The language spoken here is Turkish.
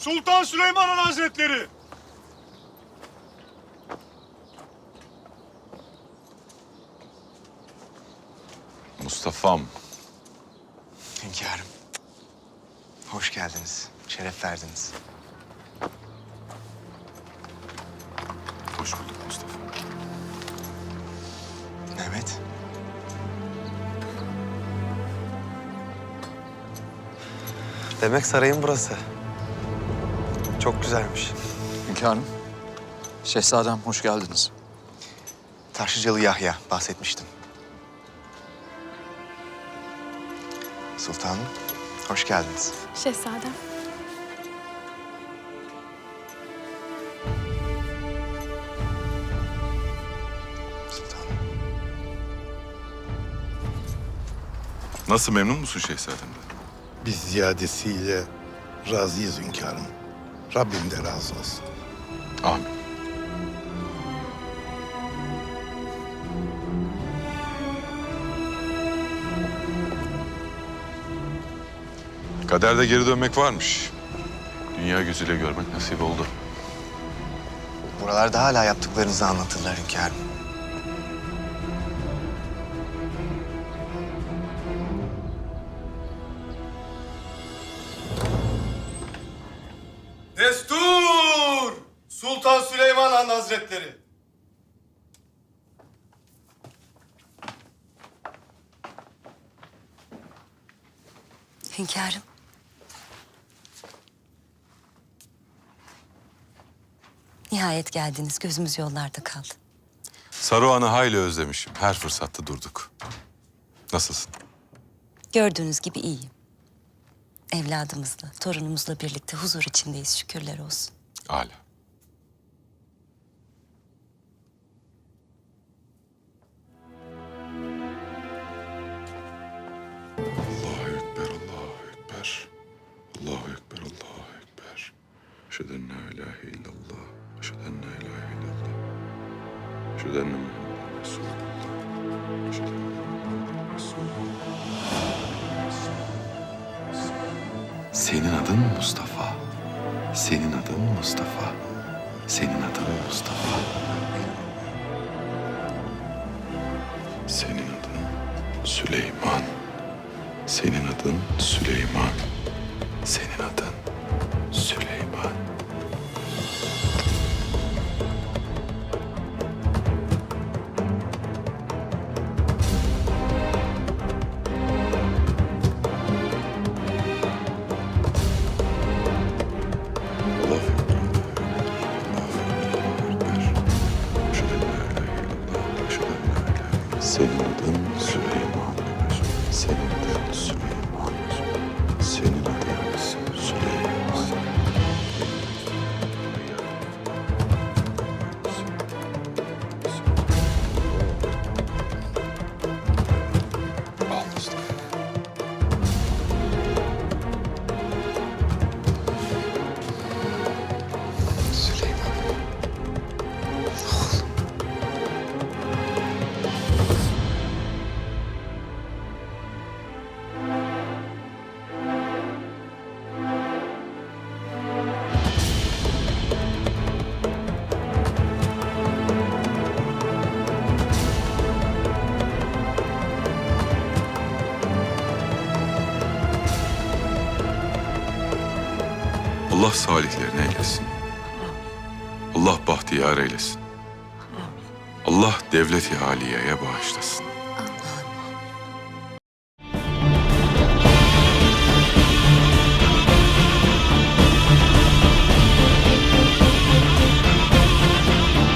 Sultan Süleyman Han Hazretleri. Mustafa'm. Hünkârım. Hoş geldiniz. Şeref verdiniz. Hoş bulduk Mustafa. Mehmet. Demek sarayın burası. Çok güzelmiş. Hünkârım, şehzadem hoş geldiniz. Taşlıcalı Yahya bahsetmiştim. Sultanım, hoş geldiniz. Şehzadem. Sultanım. Nasıl memnun musun şehzademden? Biz ziyadesiyle razıyız hünkârım. Rabbim de razı olsun. Amin. Kaderde geri dönmek varmış. Dünya gözüyle görmek nasip oldu. Buralarda hala yaptıklarınızı anlatırlar hünkârım. Han Hazretleri. Hünkârım. Nihayet geldiniz. Gözümüz yollarda kaldı. Saruhan'ı hayli özlemişim. Her fırsatta durduk. Nasılsın? Gördüğünüz gibi iyiyim. Evladımızla, torunumuzla birlikte huzur içindeyiz şükürler olsun. Âlâ. Allahu Ekber, Allahu Ekber. Allahu Ekber, Allahu Ekber. Eşhedü en la ilahe illallah. Eşhedü en la ilahe illallah. Eşhedü enne Muhammeden Resulullah. Eşhedü enne Resulullah. Senin adın Mustafa. Senin adın Mustafa. Senin adın Mustafa. Adın Süleyman. Senin adın Süleyman. Senin adın Süleyman. Senin adın Süleyman. Senin Allah salihlerini eylesin. Allah bahtiyar eylesin. Allah devleti haliyeye bağışlasın.